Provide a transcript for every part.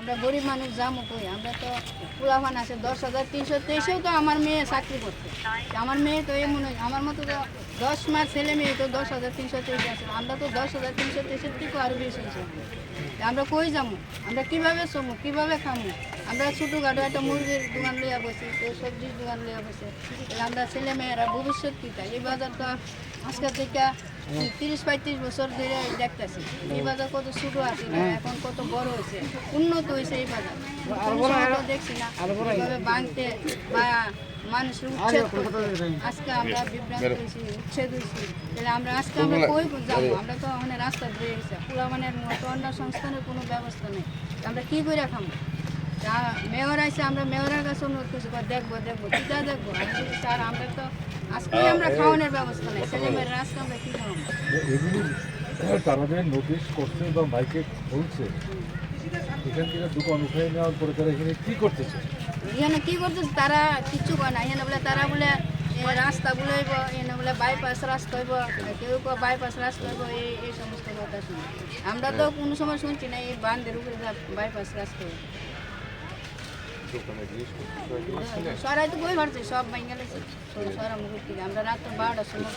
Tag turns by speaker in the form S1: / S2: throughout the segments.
S1: আমরা গরিব মানুষ যাব কই? আমরা তো পুরাফান আছে, দশ হাজার তিনশো তেইশেও তো আমার মেয়ে চাকরি করছে। আমার মেয়ে তো এমন আমার মতো তো দশ মাস ছেলে মেয়ে তো দশ হাজার তিনশো তেইশ আছে। আমরা তো দশ হাজার তিনশো তেইশের থেকেও আরও বেশি আমরা কই যাব আমরা কীভাবে চমু? কীভাবে খামু? আমরা ছোটোখাটো একটা মুরগির দোকান লইয়া বসি সবজির দোকান লইয়া বসে। তাহলে আমরা ছেলে মেয়েরা ভবিষ্যৎ কী তাই? এই বাজার তো আজকে থেকে তিরিশ পঁয়ত্রিশ বছর ধরে দেখতেছি। এই বাজার কত ছোট আছে না এখন কত বড় হয়েছে। উন্নত হয়েছে এই বাজার। দেখছি না। এভাবে ভাঙতে বা মানুষের উচ্ছেদ আজকে আমরা বিভ্রান্ত হয়েছি উচ্ছেদ হয়েছি। তাহলে আমরা আজকে আমরা কই যাব আমরা তো মানে রাস্তা গেছি পুরা মানে অন্য সংস্থানের কোনো ব্যবস্থা নেই। আমরা কি করে খাব তা মেয়র আছে আমরা মেয়রের কাছে অনুরোধ করছি দেখব দেখব কিটা দেখব? স্যার আমরা তো আজকে আমরা খাওয়ানোর ব্যবস্থা নেই ছেলে মেয়েরা আজকে আমরা কি
S2: এগুলি তারা যে নোটিশ করছে বা মাইকে বলছে এখান থেকে দোকান উঠে নেওয়ার পরে তারা এখানে কি করতেছে?
S1: এখানে কি করতেছে? তারা কিচ্ছু করে না এখানে বলে তারা বলে রাস্তা গুলোইব এখানে বলে বাইপাস রাস্তা হইব কেউ কেউ বাইপাস রাস্তা হইব এই এই সমস্ত কথা শুনি। আমরা তো কোনো সময় শুনছি না এই বান্ধের উপরে বাইপাস রাস্তা হইব। সরাই তো বই পারছে সব ভেঙে গেছে। সরা মুরগির থেকে আমরা রাত বারোটার সময়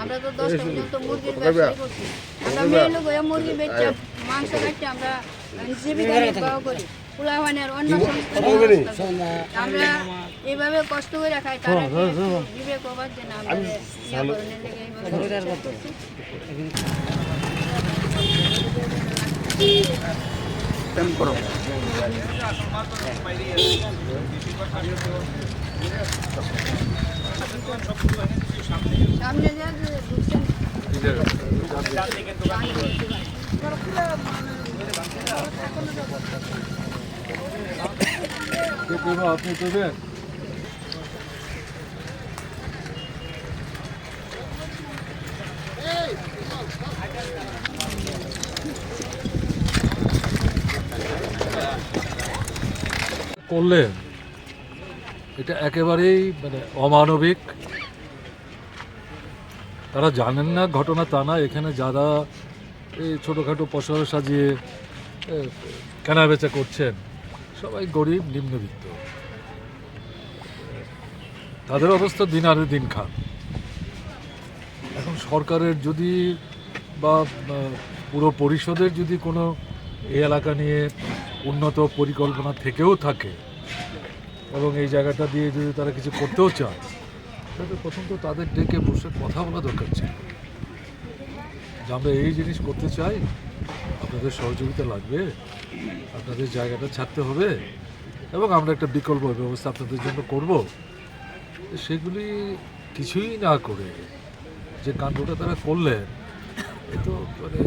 S1: আমরা তো দশটা পর্যন্ত মুরগির ব্যবসায় করছি। আমরা মেয়ে লোক মুরগি বেচে মাংস কাটতে আমরা জীবিকা নির্বাহ করি। পোলাওয়ানের অন্য আমরা এইভাবে কষ্ট করে খাই তারা বিবেক অবাধ যে না ইয়া করণের লেগে এইভাবে করছি। সামনে যা যে ঢুকছেন
S2: কে কোনো আপনি দেবেন করলেন, এটা একেবারেই মানে অমানবিক। তারা জানেন না, ঘটনা তা না, এখানে যারা এই ছোটোখাটো পশর সাজিয়ে কেনাবেচা করছেন, সবাই গরিব, নিম্নবিত্ত। তাদের অবস্থা দিন আনে দিন খান। এখন সরকারের যদি বা পুরো পরিষদের যদি কোনো এই এলাকা নিয়ে উন্নত পরিকল্পনা থেকেও থাকে। এবং এই জায়গাটা দিয়ে যদি তারা কিছু করতেও চায়, তাহলে প্রথম তো তাদের ডেকে বসে কথা বলা দরকার ছিল। যে আমরা এই জিনিস করতে চাই, আপনাদের সহযোগিতা লাগবে, আপনাদের জায়গাটা ছাড়তে হবে, এবং আমরা একটা বিকল্প ব্যবস্থা আপনাদের জন্য করব। সেগুলি কিছুই না করে যে কাণ্ডটা তারা করলেন, এ তো মানে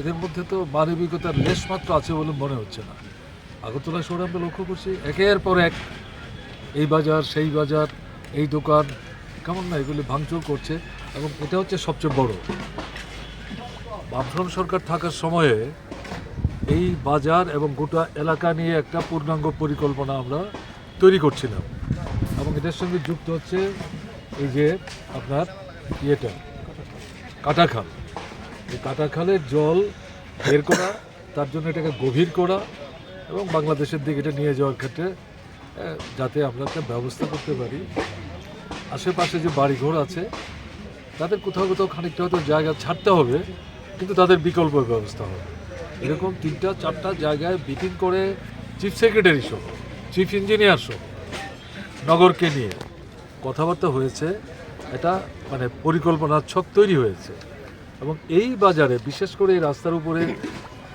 S2: এদের মধ্যে তো মানবিকতার লেশ মাত্র আছে বলে মনে হচ্ছে না। আগরতলা শহরে আমরা লক্ষ্য করছি, একের পর এক এই বাজার, সেই বাজার, এই দোকান, কেমন না এগুলি ভাঙচুর করছে এবং এটা হচ্ছে সবচেয়ে বড়। বামফ্রন্ট সরকার থাকার সময়ে এই বাজার এবং গোটা এলাকা নিয়ে একটা পূর্ণাঙ্গ পরিকল্পনা আমরা তৈরি করছিলাম এবং এটার সঙ্গে যুক্ত হচ্ছে এই যে আপনার ইয়েটা, কাটাখাল। কাটাখালের জল বের করা, তার জন্য এটাকে গভীর করা এবং বাংলাদেশের দিকে এটা নিয়ে যাওয়ার ক্ষেত্রে যাতে আমরা একটা ব্যবস্থা করতে পারি। আশেপাশে যে বাড়িঘর আছে, তাদের কোথাও কোথাও খানিকটা হয়তো জায়গা ছাড়তে হবে, কিন্তু তাদের বিকল্প ব্যবস্থা হবে। এরকম তিনটা, চারটা জায়গায় মিটিং করে চিফ সেক্রেটারি সহ চিফ ইঞ্জিনিয়ার সহ, নগরকে নিয়ে কথাবার্তা হয়েছে। এটা মানে পরিকল্পনার ছক তৈরি হয়েছে। এবং এই বাজারে, বিশেষ করে এই রাস্তার উপরে,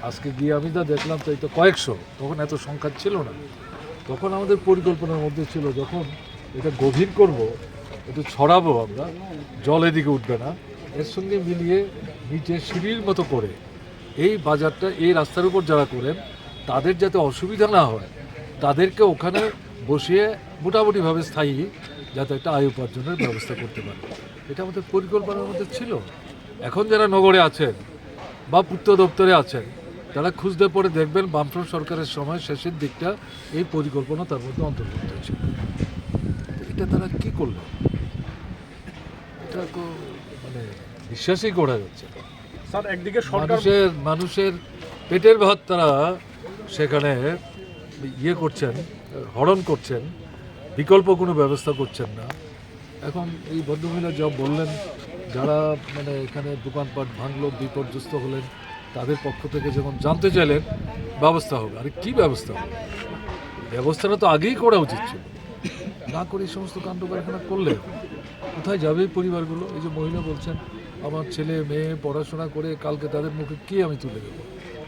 S2: আজকে গিয়ে আমি যা দেখলাম, তো কয়েকশো। তখন এত সংখ্যা ছিল না। তখন আমাদের পরিকল্পনার মধ্যে ছিল, যখন এটা গভীর করব একটু ছড়াবো আমরা, জল এদিকে উঠবে না, এর সঙ্গে মিলিয়ে নিচে সিঁড়ির মতো করে এই বাজারটা, এই রাস্তার উপর যারা করেন, তাদের যাতে অসুবিধা না হয়, তাদেরকে ওখানে বসিয়ে মোটামুটিভাবে স্থায়ী যাতে একটা আয় উপার্জনের ব্যবস্থা করতে পারে। এটা আমাদের পরিকল্পনার মধ্যে ছিল। এখন যারা নগরে আছেন বা পূর্ত দপ্তরে আছেন তারা খুঁজতে পরে দেখবেন বামফ্রন্ট সরকারের সময় শেষের দিকটা এই পরিকল্পনা তার মধ্যে অন্তর্ভুক্ত ছিল এটা তারা কি করল? এটা মানে বিশ্বাসই করা যাচ্ছে
S3: একদিকে
S2: মানুষের মানুষের পেটের ভাত তারা সেখানে ইয়ে করছেন হরণ করছেন বিকল্প কোনো ব্যবস্থা করছেন না। এখন এই ভদ্রমহিলা যা বললেন যারা মানে এখানে দোকানপাট ভাঙলো, বিপর্যস্ত হলেন, তাদের পক্ষ থেকে যখন জানতে চাইলেন, ব্যবস্থা হবে। আরে কি ব্যবস্থা হবে? ব্যবস্থাটা তো আগেই করা উচিত ছিল। না করে এই সমস্ত কাণ্ড কারখানা করলে কোথায় যাবে পরিবারগুলো? এই যে মহিলা বলছেন, আমার ছেলে, মেয়ে পড়াশোনা করে কালকে তাদের মুখে কি আমি তুলে দেবো?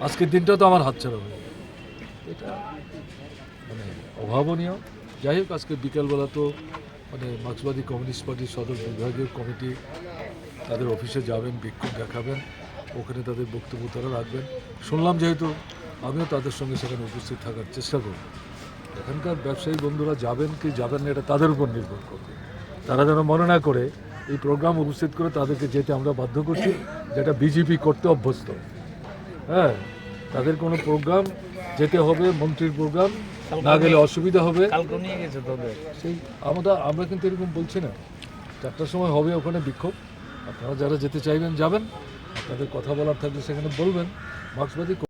S2: আজকের দিনটা তো আমার হাতছাড়া হয়ে এটা মানে অভাবনীয়। যাই হোক, আজকে বিকালবেলা তো মানে মার্ক্সবাদী কমিউনিস্ট পার্টির সদর বিভাগীয় কমিটি তাদের অফিসে যাবেন বিক্ষোভ দেখাবেন ওখানে তাদের বক্তব্য তারা রাখবেন। শুনলাম যেহেতু আমিও তাদের সঙ্গে সেখানে উপস্থিত থাকার চেষ্টা করব এখানকার ব্যবসায়ী বন্ধুরা যাবেন কি যাবেন না এটা তাদের উপর নির্ভর করবে। তারা যেন মনে না করে এই প্রোগ্রাম উপস্থিত করে তাদেরকে যেতে আমরা বাধ্য করছি যেটা বিজেপি করতে অভ্যস্ত। হ্যাঁ তাদের কোনো প্রোগ্রাম যেতে হবে মন্ত্রীর প্রোগ্রাম না গেলে অসুবিধা হবে। সেই আমরা আমরা কিন্তু এরকম বলছি না। চারটার সময় হবে ওখানে বিক্ষোভ। আপনারা যারা যেতে চাইবেন যাবেন। আপনাদের কথা বলার থাকলে সেখানে বলবেন। মার্ক্সবাদী